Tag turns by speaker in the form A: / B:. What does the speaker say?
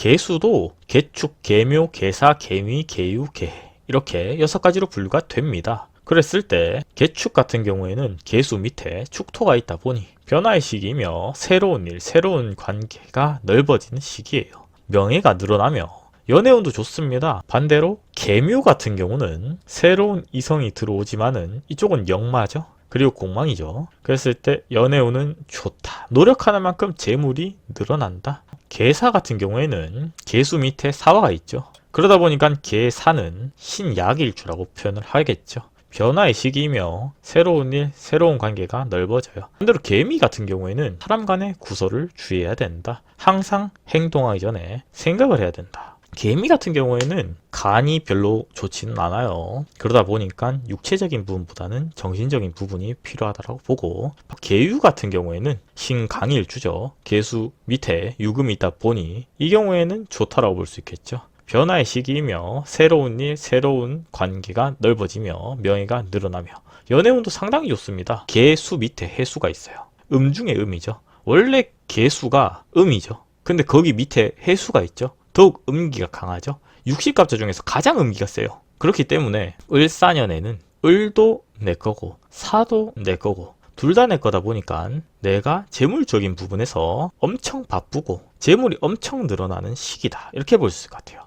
A: 개수도 개축, 개묘, 개사, 개미, 개유, 개 이렇게 여섯 가지로 분류가 됩니다. 그랬을 때 개축 같은 경우에는 개수 밑에 축토가 있다 보니 변화의 시기이며 새로운 일, 새로운 관계가 넓어지는 시기예요. 명예가 늘어나며 연애운도 좋습니다. 반대로 개묘 같은 경우는 새로운 이성이 들어오지만은 이쪽은 역마죠. 그리고 공망이죠. 그랬을 때 연애운은 좋다. 노력하는 만큼 재물이 늘어난다. 개사 같은 경우에는 개수 밑에 사화가 있죠. 그러다 보니까 개사는 신약일 주라고 표현을 하겠죠. 변화의 시기이며 새로운 일, 새로운 관계가 넓어져요. 반대로 개미 같은 경우에는 사람 간의 구설을 주의해야 된다. 항상 행동하기 전에 생각을 해야 된다. 개미 같은 경우에는 간이 별로 좋지는 않아요. 그러다 보니까 육체적인 부분보다는 정신적인 부분이 필요하다고 보고 개유 같은 경우에는 신강일주죠. 개수 밑에 유금이 있다 보니 이 경우에는 좋다라고 볼 수 있겠죠. 변화의 시기이며 새로운 일, 새로운 관계가 넓어지며 명예가 늘어나며 연애운도 상당히 좋습니다. 개수 밑에 해수가 있어요. 음 중에 음이죠. 원래 개수가 음이죠. 근데 거기 밑에 해수가 있죠. 더욱 음기가 강하죠. 60갑자 중에서 가장 음기가 세요. 그렇기 때문에 을사년에는 을도 내 거고 사도 내 거고 둘 다 내 거다 보니까 내가 재물적인 부분에서 엄청 바쁘고 재물이 엄청 늘어나는 시기다. 이렇게 볼 수 있을 것 같아요.